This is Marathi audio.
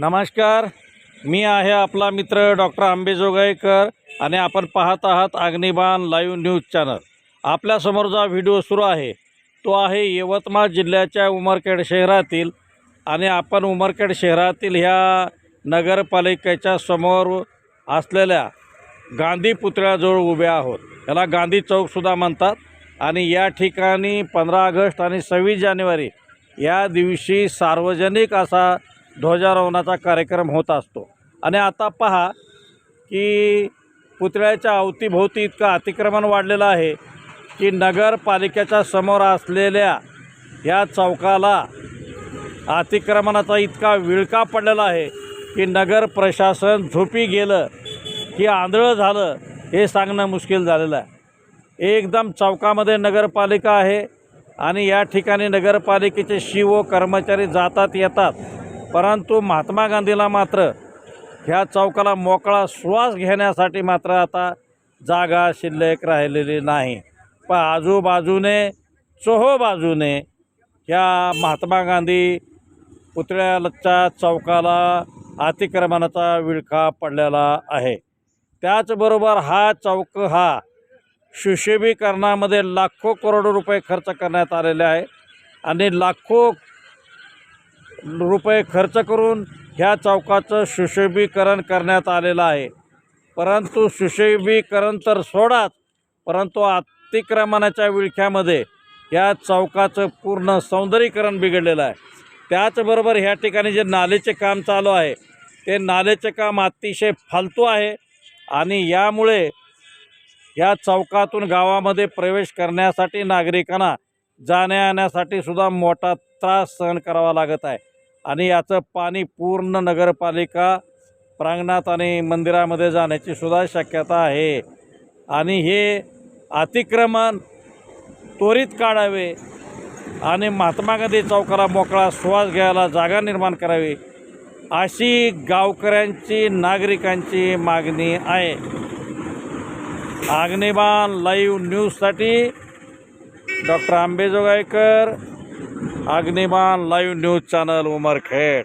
नमस्कार. मी आहे आपला मित्र डॉक्टर आंबेजोगाईकर आणि आपण पाहत आहात अग्निबाण लाईव्ह न्यूज चॅनल. आपल्यासमोर जो व्हिडिओ सुरू आहे तो आहे यवतमाळ जिल्ह्याच्या उमरखेड शहरातील आणि आपण उमरखेड शहरातील ह्या नगरपालिकेच्या समोर असलेल्या गांधी पुतळ्याजवळ उभे आहोत. याला गांधी चौकसुद्धा म्हणतात आणि या ठिकाणी पंधरा ऑगस्ट आणि सव्वीस जानेवारी या दिवशी सार्वजनिक असा ध्वजारोहणाचा कार्यक्रम होत असतो. आणि आता पहा की पुतळ्याच्या अवतीभोवती इतकं अतिक्रमण वाढलेलं आहे की नगरपालिकेच्या समोर असलेल्या या चौकाला अतिक्रमणाचा इतका विळका पडलेला आहे की नगर प्रशासन झोपी गेलं की आंधळं झालं हे सांगणं मुश्किल झालेलं आहे. एकदम चौकामध्ये नगरपालिका आहे आणि या ठिकाणी नगरपालिकेचे शिव कर्मचारी जातात येतात. परंतु महात्मा गांधीला मात्र ह्या चौकाला मोकळा श्वास घेण्यासाठी मात्र आता जागा शिल्लक राहिलेली नाही. पण आजूबाजूने चोहोबाजूने ह्या महात्मा गांधी पुतळ्याच्या चौकाला अतिक्रमणाचा विळखा पडलेला आहे. त्याचबरोबर हा चौक हा सुशोभीकरणामध्ये लाखो करोडो रुपये खर्च करण्यात आलेले आहे. आणि लाखो रुपये खर्च करून ह्या चौकाचं सुशोभीकरण करण्यात आलेलं आहे. परंतु सुशोभीकरण तर सोडाच परंतु अतिक्रमणाच्या विळख्यामध्ये या चौकाचं पूर्ण सौंदर्यीकरण बिघडलेलं आहे. त्याचबरोबर ह्या ठिकाणी जे नालेचे काम चालू आहे ते नालेचे काम अतिशय फालतू आहे आणि यामुळे या चौकातून गावामध्ये प्रवेश करण्यासाठी नागरिकांना जाण्या येण्यासाठी सुद्धा मोठा त्रास सहन करावा लागत आहे. आणि याचं पाणी पूर्ण नगरपालिका प्रांगणात आणि मंदिरामध्ये जाण्याची सुद्धा शक्यता आहे. आणि हे अतिक्रमण त्वरित काढावे आणि महात्मा गांधी चौकाला मोकळा श्वास घ्यायला जागा निर्माण करावी अशी गावकऱ्यांची नागरिकांची मागणी आहे. अग्निबाण लाईव्ह न्यूजसाठी doctor Ambejogaikar Agniman live news channel Umarkhed.